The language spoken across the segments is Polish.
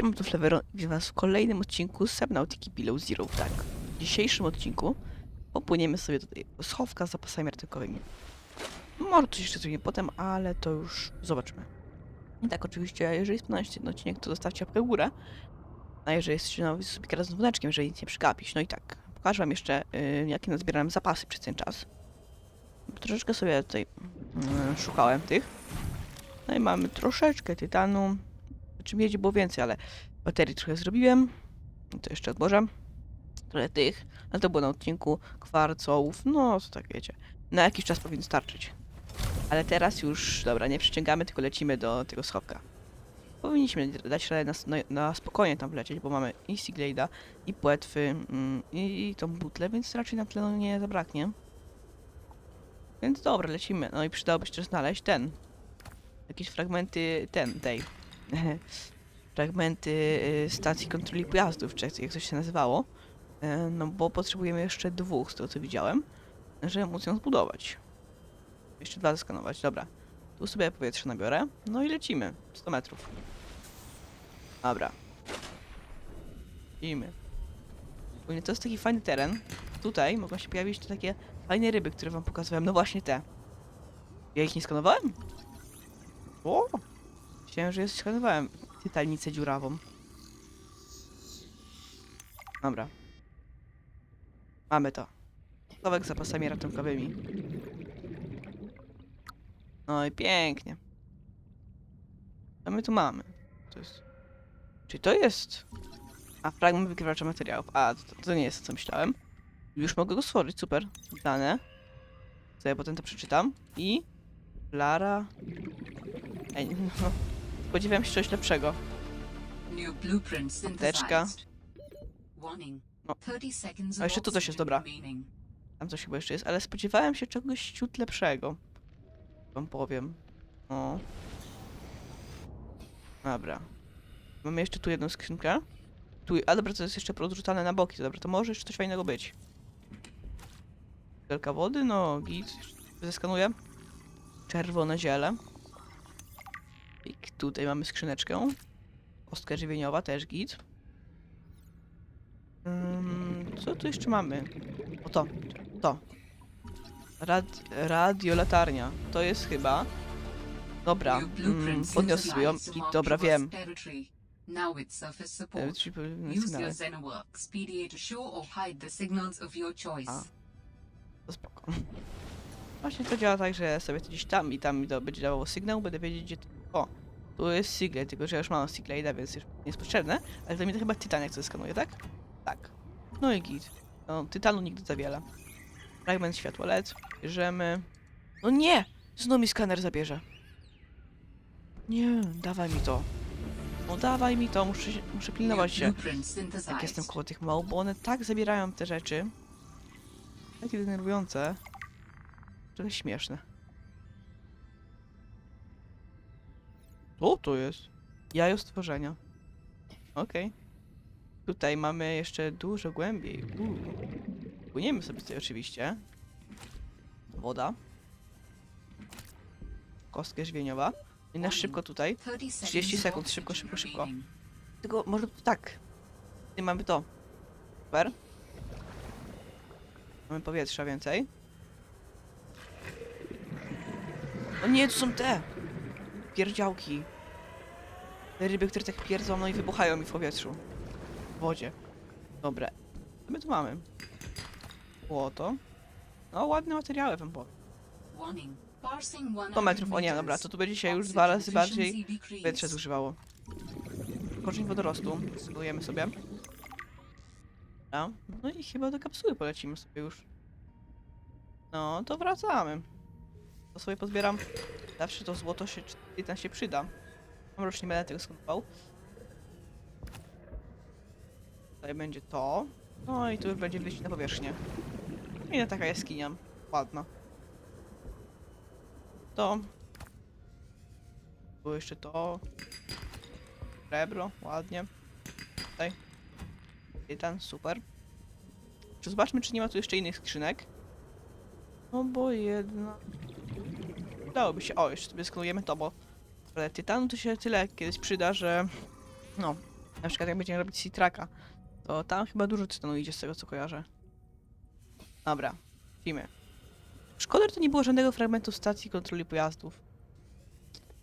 Siema, to Flevero i witam was w kolejnym odcinku Subnautiki Below Zero. Tak, w dzisiejszym odcinku popłyniemy sobie do tej schowka z zapasami ratunkowymi. Może coś jeszcze zrobimy potem, ale to już zobaczymy. I tak oczywiście, jeżeli spodobaliście ten odcinek, to zostawcie łapkę w górę. A jeżeli jesteście nowi, to sobie z dzwoneczkiem, jeżeli nic nie przegapić. No i tak, pokażę wam jeszcze, y, jakie nazbierałem zapasy przez ten czas. Troszeczkę sobie tutaj y, szukałem tych. No i mamy troszeczkę tytanu, znaczy miedzi było więcej, ale baterii trochę zrobiłem. To jeszcze odłożę. Trochę tych. Ale to było na odcinku kwarcołów. No, to tak wiecie. Na jakiś czas powinno starczyć. Ale teraz już, dobra, nie przyciągamy, tylko lecimy do tego schowka. Powinniśmy dać radę na, na, na spokojnie tam wlecieć, bo mamy i Siglade'a, i płetwy, mm, i, i tą butlę, więc raczej nam tlenu nie zabraknie. Więc dobra, lecimy. No i przydałoby się też znaleźć ten. Jakieś fragmenty, ten, tej. fragmenty y, stacji kontroli pojazdów, czy jak coś się nazywało. E, No bo potrzebujemy jeszcze dwóch, z tego co widziałem, żeby móc ją zbudować. Jeszcze dwa zeskanować, dobra. Tu sobie powietrze nabiorę, no i lecimy. 100 metrów. Dobra. Lecimy. To jest taki fajny teren. Tutaj mogą się pojawić te takie fajne ryby, które wam pokazywałem. No właśnie te. Ja ich nie skanowałem? O! Myślałem, że skanowałem tytalnicę dziurawą. Dobra. Mamy to. Kawałek z zapasami ratunkowymi. No i pięknie. Co my tu mamy? To jest... Czy to jest... A, fragment wykrywacza materiałów. A, to, to nie jest to, co myślałem. Już mogę go stworzyć, super. Dane. Co ja potem to przeczytam. I... Lara... Ej, no... Spodziewałem się czegoś lepszego. New blueprint Apteczka. synthesized. Warning. No. 30 seconds A jeszcze tu coś jest, oxygen dobra. remaining. Tam coś chyba jeszcze jest, ale spodziewałem się czegoś ciut lepszego. Wam powiem. O. Dobra. Mamy jeszcze tu jedną skrzynkę. Tu, a dobra, to jest jeszcze podrzucane na boki, dobra, to może jeszcze coś fajnego być. Wielka wody, no git. Zeskanuję. Czerwone ziele. I tutaj mamy skrzyneczkę. Kostka żywieniowa, też git. Mm, co tu jeszcze mamy? O to, to. Rad, radiolatarnia. To jest chyba. Dobra, mm, podniosę sobie ją i dobra, wiem. Now with surface support. Use your Xenowork Speedier to show or hide the signals of your choice. A. To spoko. Właśnie to działa tak, że sobie to gdzieś tam i tam mi to będzie dawało sygnał, będę wiedzieć gdzie... Jest Siglade, tylko że ja już mam Siglade'a, więc już nie jest potrzebne, ale to mi to chyba Tytan jak to skanuje, tak? Tak. No i git. No, Tytanu nigdy za wiele. Fragment światła LED, bierzemy... No nie! Znowu mi skaner zabierze. Nie, dawaj mi to. No dawaj mi to, muszę, muszę pilnować się. Jak jestem koło tych małp, bo one tak zabierają te rzeczy. Takie denerwujące. Trochę śmieszne. Co to jest? Jajo stworzenia. Okej. Tutaj mamy jeszcze dużo głębiej. Uuu. Płyniemy sobie tutaj oczywiście. Woda. Kostka żywieniowa. I na szybko tutaj. 30 30 seconds sekund, szybko, szybko, szybko. Tylko może tak. Nie mamy to. Super. Mamy powietrza więcej. O nie, to są te! Pierdziałki. Te ryby, które tak pierdzą, no i wybuchają mi w powietrzu. W wodzie. Dobra. Co my tu mamy? Złoto. No, ładne materiały wam powiem. Warning. Parsing 100 metrów, o nie, dobra, to tu będzie się już dwa razy bardziej powietrze zużywało. Korzeń wodorostu. Spróbujemy sobie. No i chyba do kapsuły polecimy sobie już. No, to wracamy. To sobie pozbieram. Zawsze to złoto się, czy tytan się przyda. Mam już nie będę tego skanował. Tutaj będzie to. No i tu już będzie wyjść na powierzchnię. I na taka jaskinia. Ładna. To. Było jeszcze to. Srebro, ładnie. Tutaj. Tytan, super. Czy zobaczmy, czy nie ma tu jeszcze innych skrzynek. No bo jedna... Dałoby się... O, jeszcze sobie sklejemy to, bo... Ale tytanu to się tyle kiedyś przyda, że... No. Na przykład jak będziemy robić C-Tracka, to tam chyba dużo tytanu idzie z tego co kojarzę. Dobra, lecimy. Szkoda, że to nie było żadnego fragmentu stacji kontroli pojazdów.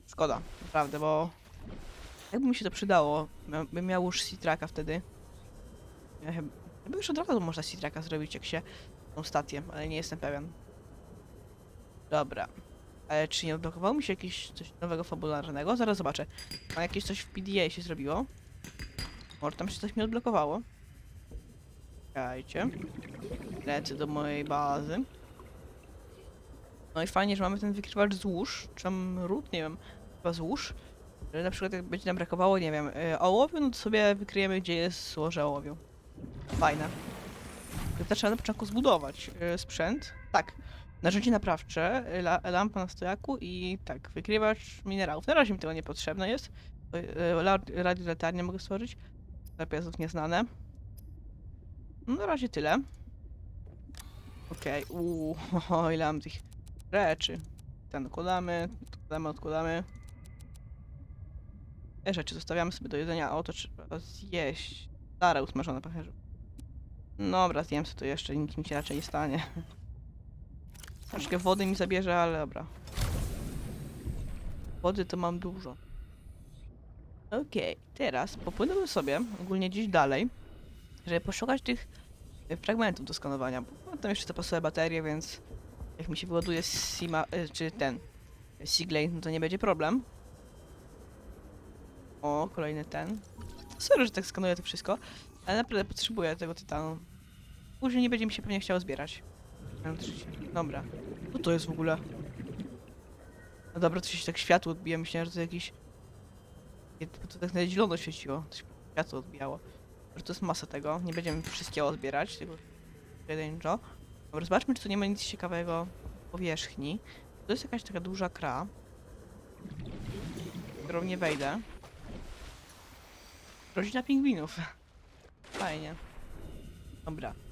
Szkoda, naprawdę, bo jakby mi się to przydało, bym miał już C-Tracka wtedy. Ja chyba, chyba już od razu można C-Tracka zrobić, jak się tą stację, ale nie jestem pewien. Dobra. Ale czy nie odblokowało mi się jakieś coś nowego fabularnego? Zaraz zobaczę. A jakieś coś w PDA się zrobiło? Może tam się coś mi odblokowało? Czekajcie. Lecę do mojej bazy. No i fajnie, że mamy ten wykrywacz złóż, czy tam ród, nie wiem, chyba złóż. Że na przykład jak będzie nam brakowało, nie wiem, y, ołowiu, no to sobie wykryjemy, gdzie jest złoże ołowiu. Fajne. To trzeba na początku zbudować y, sprzęt. Tak. Narzędzie naprawcze, y, la, lampa na stojaku i tak, wykrywacz minerałów. Na razie mi tego nie potrzebne jest. Y, Radiolatarnię mogę stworzyć. Lepiej nieznane. No na razie tyle. Okej, okay. uuu, o, ile mam tych rzeczy. Ten odkładamy, odkładamy, odkładamy. Te rzeczy zostawiamy sobie do jedzenia, a oto trzeba zjeść. Stare usmażone pacierzu. Dobra, zjem sobie to jeszcze, nic mi się raczej nie stanie. Troszkę wody mi zabierze, ale dobra. Wody to mam dużo. Okej, teraz popłynąłem sobie ogólnie gdzieś dalej, żeby poszukać tych e, fragmentów do skanowania. Bo tam jeszcze zapasuję baterie, więc jak mi się wyładuje Sima, e, czy ten Sigley, no to nie będzie problem. O, kolejny ten. Sorry, że tak skanuję to wszystko, ale naprawdę potrzebuję tego tytanu. Później nie będzie mi się pewnie chciało zbierać. Dobra. Co to jest w ogóle? No dobra, to się tak światło odbija. Myślałem, że to jakiś... To tak na zielono świeciło. To się światło odbijało. Że to jest masa tego. Nie będziemy wszystkiego zbierać, tylko pojedynczo. Dobra, zobaczmy, czy tu nie ma nic ciekawego powierzchni. To jest jakaś taka duża kra. którą nie wejdę. Rodzina pingwinów. Fajnie. Dobra.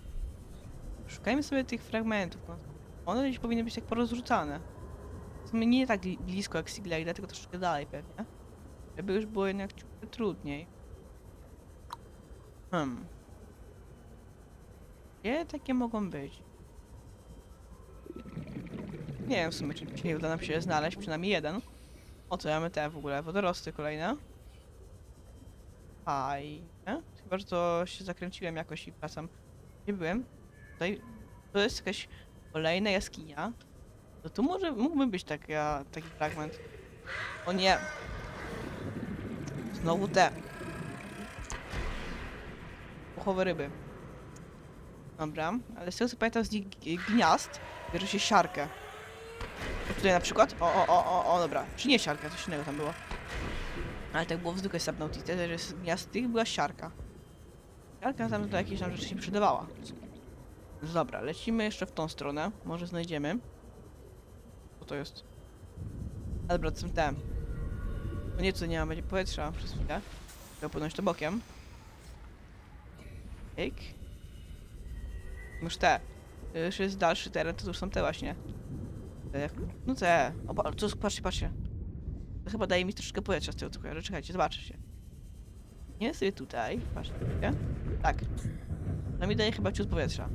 Szukajmy sobie tych fragmentów. No, one gdzieś powinny być tak porozrzucane. W sumie nie tak li- blisko jak Siglade, tylko troszkę dalej pewnie. Żeby już było jednak ciut trudniej. Hmm. Gdzie takie mogą być? Nie wiem w sumie, czy dzisiaj uda nam się znaleźć, przynajmniej jeden. O, co mamy te w ogóle? Wodorosty kolejne. Fajne. Chyba, że to się zakręciłem jakoś i wracam. Gdzie byłem? Tutaj to jest jakaś kolejna jaskinia. To tu może mógłby być taki fragment. O nie! Znowu te. Puchowe ryby. Dobra, ale z tego co pamiętam z nich gniazd bierze się siarkę. O, tutaj na przykład. O, o, o, o, o, dobra. Czy nie siarka, coś innego tam było. Ale tak było w zwykłej Subnautice, że z gniazd tych była siarka. Siarka tam do jakiejś tam rzeczy się przydawała. No Dobra, lecimy jeszcze w tą stronę. Może znajdziemy. Co to jest? Dobra, to są te. No nie, tutaj nie ma będzie powietrza przez chwilę. Trzeba płynąć to bokiem. Ejk. Już te. Już jest dalszy teren, to już są te właśnie. Jak- no te. O, co, patrzcie, patrzcie. To chyba daje mi troszkę powietrza z tego co kojarzę. Czekajcie, zobaczcie. Nie sobie tutaj. Patrzcie. Tak. To mi daje chyba ciut powietrza.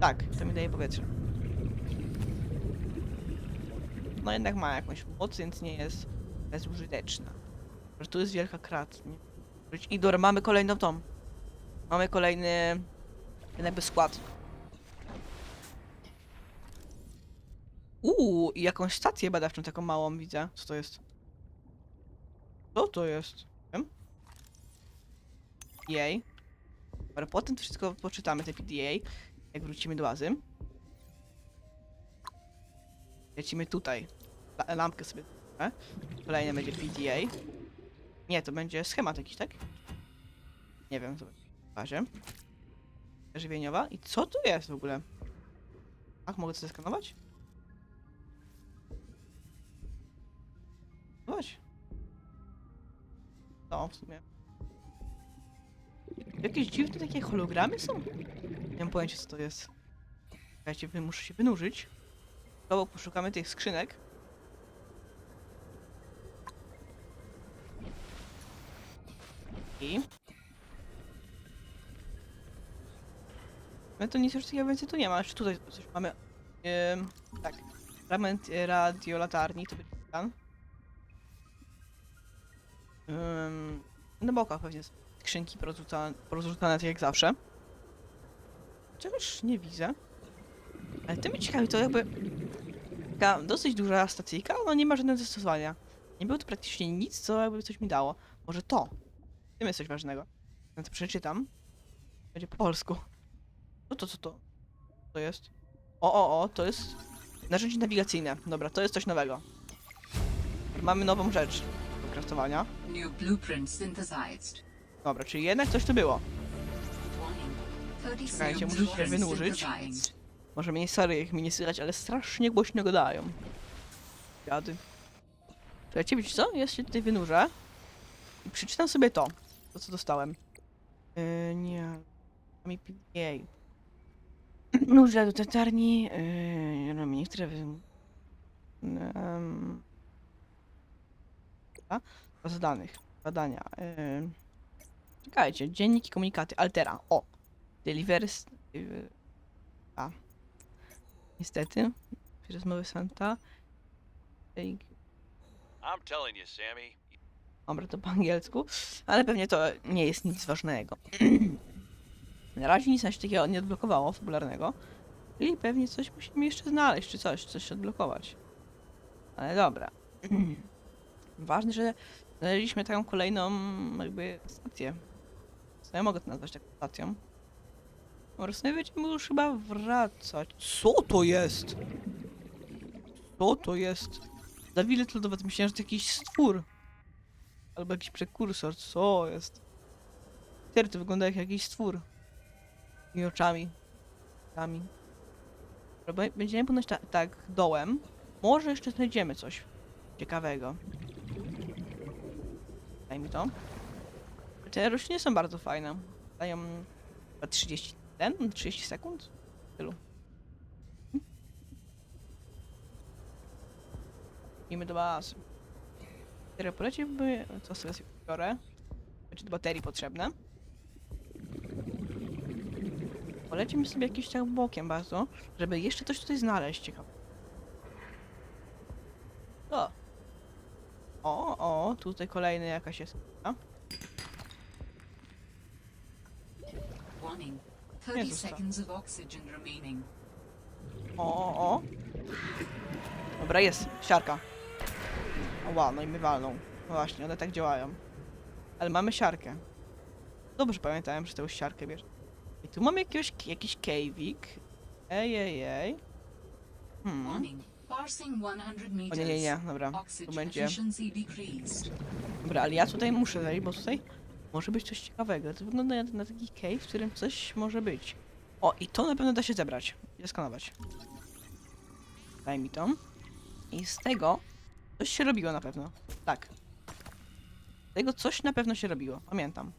Tak, to mi daje powietrze. No jednak ma jakąś moc, więc nie jest bezużyteczna. Że tu jest wielka krat. nie? I dobra, mamy kolejną tą. Mamy kolejny jakby skład. Uuu, i jakąś stację badawczą taką małą widzę. Co to jest? Co to jest? Wiem? Jej. Dobra, potem to wszystko poczytamy, te PDA, jak wrócimy do bazy. Lecimy tutaj. La lampkę sobie. E? Kolejne będzie PDA. Nie, to będzie schemat jakiś, tak? Nie wiem, zobacz. W bazie. Żywieniowa. I co tu jest w ogóle? Ach, mogę to zeskanować? Zobacz. No, w sumie. Jakieś dziwne takie hologramy są? Nie mam pojęcia co to jest. Czekajcie, wy muszę się wynurzyć. Znowu poszukamy tych skrzynek. I... My to nic już takiego więcej tu nie ma. Jeszcze tutaj coś mamy. Ym, tak. Fragment e, radiolatarni, to będzie plan. Ym, na bokach pewnie skrzynki porozrzucane, porozrzucane tak jak zawsze. Czegoś nie widzę. Ale tym mnie ciekawi, to jakby taka dosyć duża stacyjka, ona nie ma żadnego zastosowania. Nie było tu praktycznie nic, co jakby coś mi dało. Może to. Tym jest coś ważnego. No to przeczytam. Będzie po polsku. No to co to? To jest? O, o, o, to jest narzędzie nawigacyjne. Dobra, to jest coś nowego. Mamy nową rzecz do kraftowania. New blueprint synthesized. Dobra, czyli jednak coś tu było. Warning. 30 Czekajcie, muszę się wynurzyć. Może mnie sorry, jak mi nie słychać, ale strasznie głośno gadają. Dziady. Słuchajcie, wiecie co? Ja się tutaj wynurzę. I przeczytam sobie to. To, co dostałem. Yy, nie. Mi jej. Do tetarni. Yy, no, niektóre... Um? Baza danych. Badania. Yy. Czekajcie. Dzienniki, komunikaty. Altera. O. Delivers... Yy, a. Niestety. Rozmowy Santa. Ej, I'm telling you, Sammy. Dobra, to po angielsku, ale pewnie to nie jest nic ważnego. Na razie nic nam się takiego nie odblokowało, fabularnego. I pewnie coś musimy jeszcze znaleźć, czy coś, coś odblokować. Ale dobra. Ważne, że znaleźliśmy taką kolejną jakby stację. Co ja mogę to nazwać taką stacją? Nie będziemy już chyba wracać. Co to jest? Co to jest? Za wiele lodowe, myślałem, że to jakiś stwór. Albo jakiś prekursor, co jest? To wygląda jak jakiś stwór. I oczami. Oczami. Będziemy płynąć ta tak dołem. Może jeszcze znajdziemy coś ciekawego. Daj mi to. Te rośliny są bardzo fajne. Dają chyba 30 ten, 30 sekund? Tylu. Idziemy do bazy. Serio, poleciłby... Co sobie biorę? Będzie do baterii potrzebne. Polecimy sobie jakiś tak bokiem bardzo, żeby jeszcze coś tutaj znaleźć ciekawe. O! O, o, tutaj kolejny jakaś jest. A? Warning. 30 zostało. seconds of oxygen remaining. O, o, o. Dobra, jest. Siarka. Wow, no i my walną. No właśnie, one tak działają. Ale mamy siarkę. Dobrze pamiętałem, że tę siarkę bierze. I tu mamy jakiegoś, jakiś cave'ik. Ej, ej, ej. Hmm. Warning. Passing 100 O nie, nie, nie, dobra. Tu będzie. Dobra, ale ja tutaj muszę zejść, bo tutaj może być coś ciekawego. To wygląda na, na taki cave, w którym coś może być. O, i to na pewno da się zebrać. I skanować. Daj mi to. I z tego coś się robiło na pewno. Tak. Z tego coś na pewno się robiło. Pamiętam.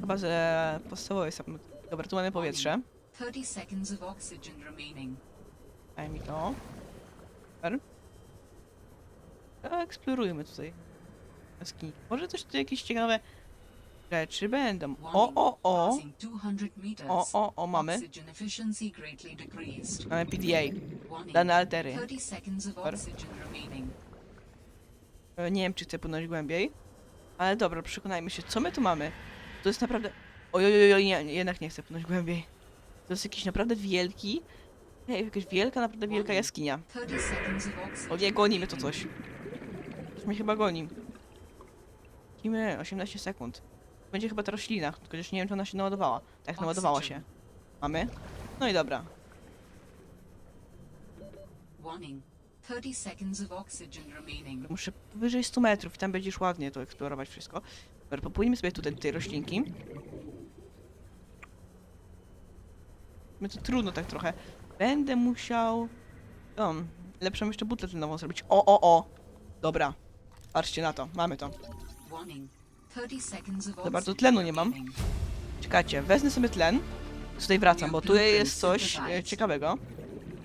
Chyba, że podstawowe jest... Dobra, tu mamy powietrze. 30 seconds of oxygen remaining. Daj mi to. Super. Eksplorujmy tutaj. Jaskini. Może coś tu jakieś ciekawe rzeczy będą. O, o, o! Passing 200 meters. O, o, o, mamy. Mamy PDA. Dane altery. 30 seconds of Super. oxygen remaining. E, Nie wiem, czy chcę płynąć głębiej. Ale dobra, przekonajmy się, co my tu mamy. To jest naprawdę... Ojojoj, nie, jednak nie chcę płynąć głębiej. To jest jakiś naprawdę wielki... Nie, jakaś wielka, naprawdę wielka jaskinia. 30 seconds of oxygen. O nie, gonimy to coś. Coś mnie chyba goni. Lecimy 18 sekund. Będzie chyba ta roślina, tylko już nie wiem, czy ona się naładowała. Tak, naładowała się. Mamy? No i dobra. Warning. 30 seconds of oxygen remaining. Muszę powyżej 100 metrów i tam będziesz ładnie to eksplorować wszystko. Dobra, popłyniemy sobie tutaj do tej roślinki. My to trudno tak trochę. Będę musiał... O, lepszą jeszcze butlę tlenową zrobić. O, o, o! Dobra. Patrzcie na to, mamy to. Warning. 30 seconds of Za bardzo tlenu nie mam. Czekajcie, wezmę sobie tlen. Tutaj wracam, bo tu jest coś e, ciekawego.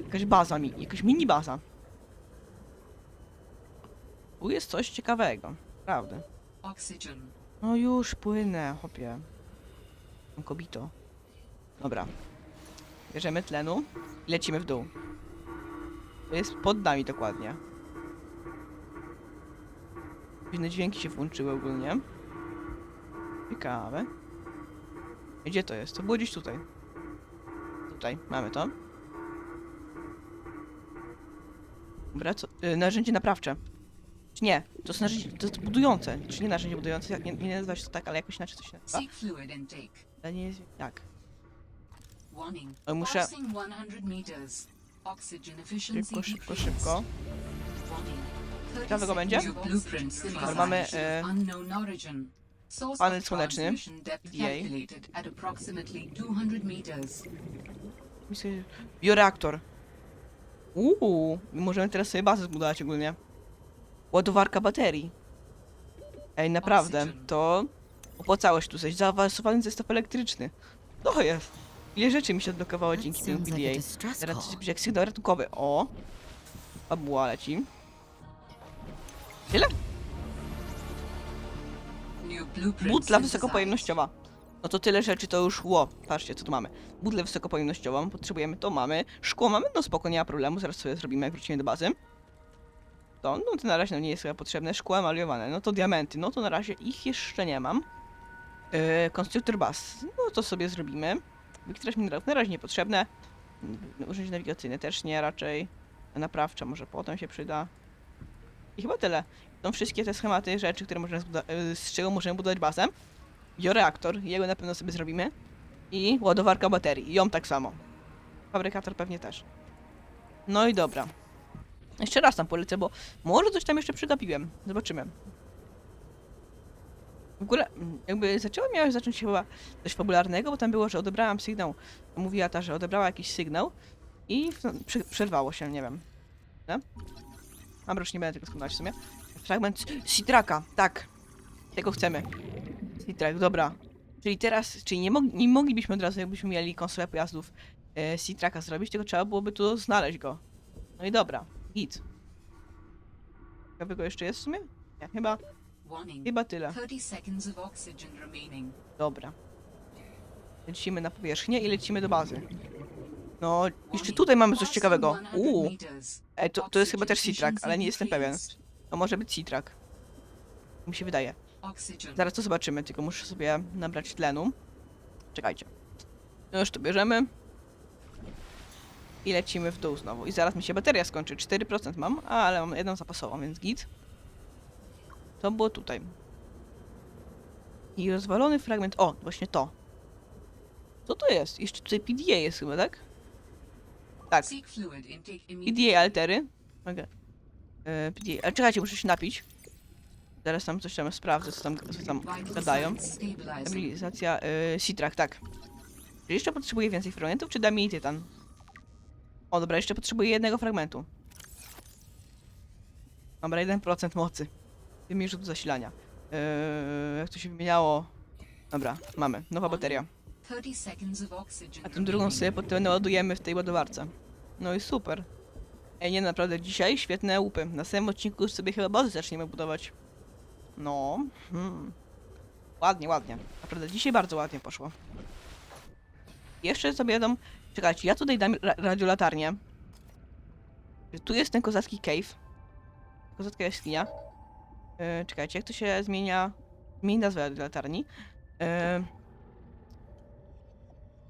Jakaś baza mi, jakaś mini baza. Tu jest coś ciekawego, prawda. No już płynę, chopie. Kobito. Dobra. Bierzemy tlenu i lecimy w dół. To jest pod nami dokładnie. Dziwne dźwięki się włączyły ogólnie. Ciekawe. Gdzie to jest? To było gdzieś tutaj. Tutaj, mamy to. Dobra, co? Y, narzędzie naprawcze. Czy nie? To jest narzędzie to jest budujące. Czy nie narzędzie budujące? Nie, nie nazywa się to tak, ale jakoś inaczej to się nazywa. Ale nie jest... Warning. O, muszę- Passing 100 meters. Oxygen efficiency Szybko, szybko, szybko. Warning. 30 Ciekawego będzie? synthesized mamy, e, panel słoneczny, transmission depth PDA. calculated at approximately 200 meters. Myślę, Bioreaktor. Uuu, możemy teraz sobie bazę zbudować ogólnie. Ładowarka baterii. Ej, naprawdę, to opłacało się tu coś. Zaawansowany zestaw elektryczny. To jest. Ile rzeczy mi się odblokowało dzięki temu PDA. Teraz jak sygnał ratunkowy. O! Fabuła leci. Tyle? Butla wysokopojemnościowa. No to tyle rzeczy to już ło. Patrzcie, co tu mamy. Butlę wysokopojemnościową, potrzebujemy to, mamy. Szkło mamy, no spoko, nie ma problemu, zaraz sobie zrobimy, jak wrócimy do bazy. To, no to na razie nam nie jest chyba potrzebne. Szkło emaliowane, no to diamenty, no to na razie ich jeszcze nie mam. Yy, konstruktor baz, no to sobie zrobimy. Wiktraż minerałów na razie niepotrzebne. Mm, Użycie nawigacyjne też nie, raczej. Naprawcza może potem się przyda. I chyba tyle. Są wszystkie te schematy, rzeczy, które y, z czego możemy budować bazę. Bioreaktor, jego na pewno sobie zrobimy. I ładowarka baterii, ją tak samo. Fabrykator pewnie też. No i dobra. Jeszcze raz tam polecę, bo może coś tam jeszcze przegapiłem. Zobaczymy. W ogóle, mm, jakby zaczęło miałeś zacząć się chyba coś fabularnego, bo tam było, że odebrałam sygnał. Mówiła ta, że odebrała jakiś sygnał i przerwało się, nie wiem. No? Już nie będę tego składać w sumie. Fragment Citraka, tak. Tego chcemy. Citrak, dobra. Czyli teraz, czyli nie, mog nie moglibyśmy od razu, jakbyśmy mieli konsolę pojazdów e, Citraka zrobić, tylko trzeba byłoby tu znaleźć go. No i dobra, git. Ciekawego jeszcze jest w sumie? Nie, chyba, chyba tyle. 30 seconds of oxygen remaining. Dobra. Lecimy na powierzchnię i lecimy do bazy. No, jeszcze tutaj mamy coś ciekawego. 100 Uuu. Ej, to, to jest chyba też Citrak, ale nie jestem pewien. To może być Citrak. Mi się wydaje. Zaraz to zobaczymy, tylko muszę sobie nabrać tlenu. Czekajcie. No już to bierzemy. I lecimy w dół znowu. I zaraz mi się bateria skończy. 4% mam, ale mam jedną zapasową, więc git. To było tutaj. I rozwalony fragment. O, właśnie to. Co to jest? Jeszcze tutaj PDA jest chyba, tak? Tak. PDA altery. Mogę. E, PDA. Ale czekajcie, muszę się napić. Zaraz tam coś tam sprawdzę, co tam, co tam gadają. Stabilizacja y, Citrak, tak. Czy jeszcze potrzebuję więcej fragmentów, czy da mi tytan? O, dobra, jeszcze potrzebuję jednego fragmentu. Dobra, 1% mocy. Wymiar do zasilania. Yy, jak to się wymieniało? Dobra, mamy. Nowa bateria. 30 seconds of oxygen A tę drugą sobie potem ładujemy w tej ładowarce. No i super. Ej, nie, naprawdę dzisiaj świetne łupy. Na samym odcinku już sobie chyba bazy zaczniemy budować. No. Hmm. Ładnie, ładnie. Naprawdę dzisiaj bardzo ładnie poszło. Jeszcze sobie dam... Czekajcie, ja tutaj dam ra radiolatarnię. Tu jest ten kozacki cave. Kozacka jaskinia. Yy, czekajcie, jak to się zmienia... Zmieni nazwę radiolatarni. Yy,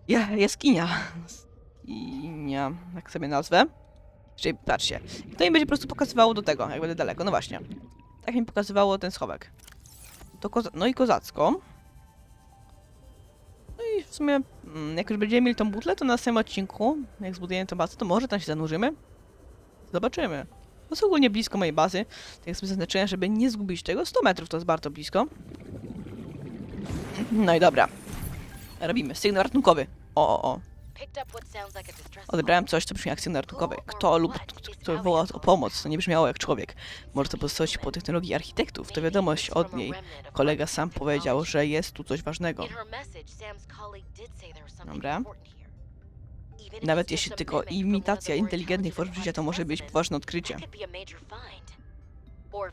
ja, jaskinia. Jaskinia, jak sobie nazwę. Czyli patrzcie, to mi będzie po prostu pokazywało do tego, jak będę daleko. No właśnie. Tak mi pokazywało ten schowek. To koza no i kozacko. No i w sumie, mm, jak już będziemy mieli tą butlę, to na samym odcinku, jak zbudujemy tę bazę, to może tam się zanurzymy. Zobaczymy. To jest ogólnie blisko mojej bazy. Tak jak sobie zaznaczyłem, żeby nie zgubić tego. 100 metrów to jest bardzo blisko. No i dobra. Robimy sygnał ratunkowy. O, o, o. Odebrałem coś, co brzmi jak sygnał ratunkowy. Kto lub kto, woła o pomoc, to nie brzmiało jak człowiek. Może to pozostawać po technologii architektów. To wiadomość od niej. Kolega sam powiedział, że jest tu coś ważnego. Dobra. Nawet jeśli tylko imitacja inteligentnych form życia, to może być poważne odkrycie.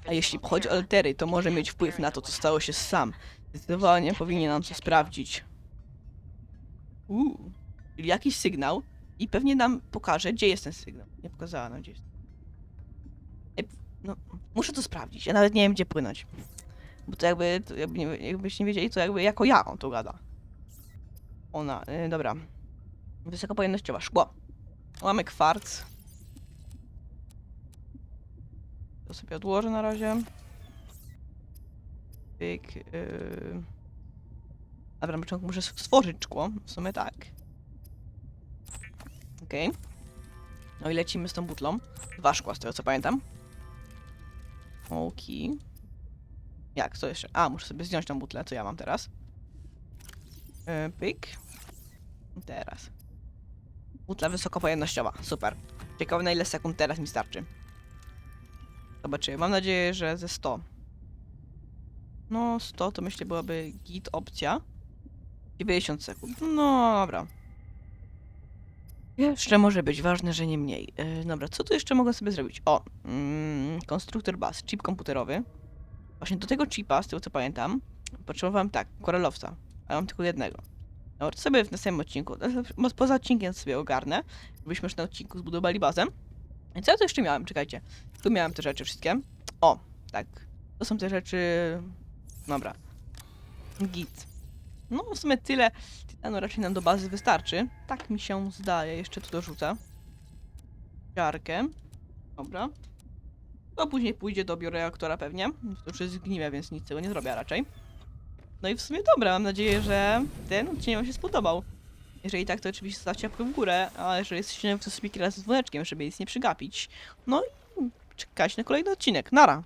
A jeśli chodzi o litery, to może mieć wpływ na to, co stało się Sam. Zdecydowanie powinien nam to sprawdzić. Uuu, jakiś sygnał i pewnie nam pokaże, gdzie jest ten sygnał. Nie pokazała nam, gdzie jest. No, muszę to sprawdzić. Ja nawet nie wiem, gdzie płynąć. Bo to jakby, to jakby nie, jakbyście nie wiedzieli, to jakby jako ja on to gada. Ona, y, dobra. Wysokopojemnościowa, szkło. Mamy kwarc. To sobie odłożę na razie. Pyk. Yy... Dobra, muszę stworzyć szkło. W sumie tak. Okej. No i lecimy z tą butlą. Dwa szkła, z tego co pamiętam. Oki. Jak, co jeszcze? A, muszę sobie zdjąć tą butlę, co ja mam teraz. Yy, pyk. Teraz. Butla wysokopojemnościowa. Super. Ciekawe na ile sekund teraz mi starczy. Zobaczymy. Mam nadzieję, że ze 100. No, 100 to myślę byłaby git opcja. 90 sekund. No, dobra. Jeszcze może być ważne, że nie mniej. Yy, dobra, co tu jeszcze mogę sobie zrobić? O, mm, konstruktor baz, chip komputerowy. Właśnie do tego chipa, z tego co pamiętam, potrzebowałem tak, korelowca, a mam tylko jednego. Dobra, to sobie w następnym odcinku, poza odcinkiem sobie ogarnę, żebyśmy już na odcinku zbudowali bazę. I co ja tu jeszcze miałem? Czekajcie. Tu miałem te rzeczy wszystkie. O, tak. To są te rzeczy... Dobra. Git. No, w sumie tyle. Tytanu raczej nam do bazy wystarczy. Tak mi się zdaje. Jeszcze tu dorzucę. Siarkę. Dobra. To później pójdzie do bioreaktora pewnie. To już jest zgniłe, więc nic tego nie zrobię raczej. No i w sumie dobra, mam nadzieję, że ten odcinek wam się spodobał. Jeżeli tak, to oczywiście stawcie łapkę w górę, a jeżeli jesteście nowi, to subiki raz z dzwoneczkiem, żeby nic nie przegapić. No i czekajcie na kolejny odcinek. Nara!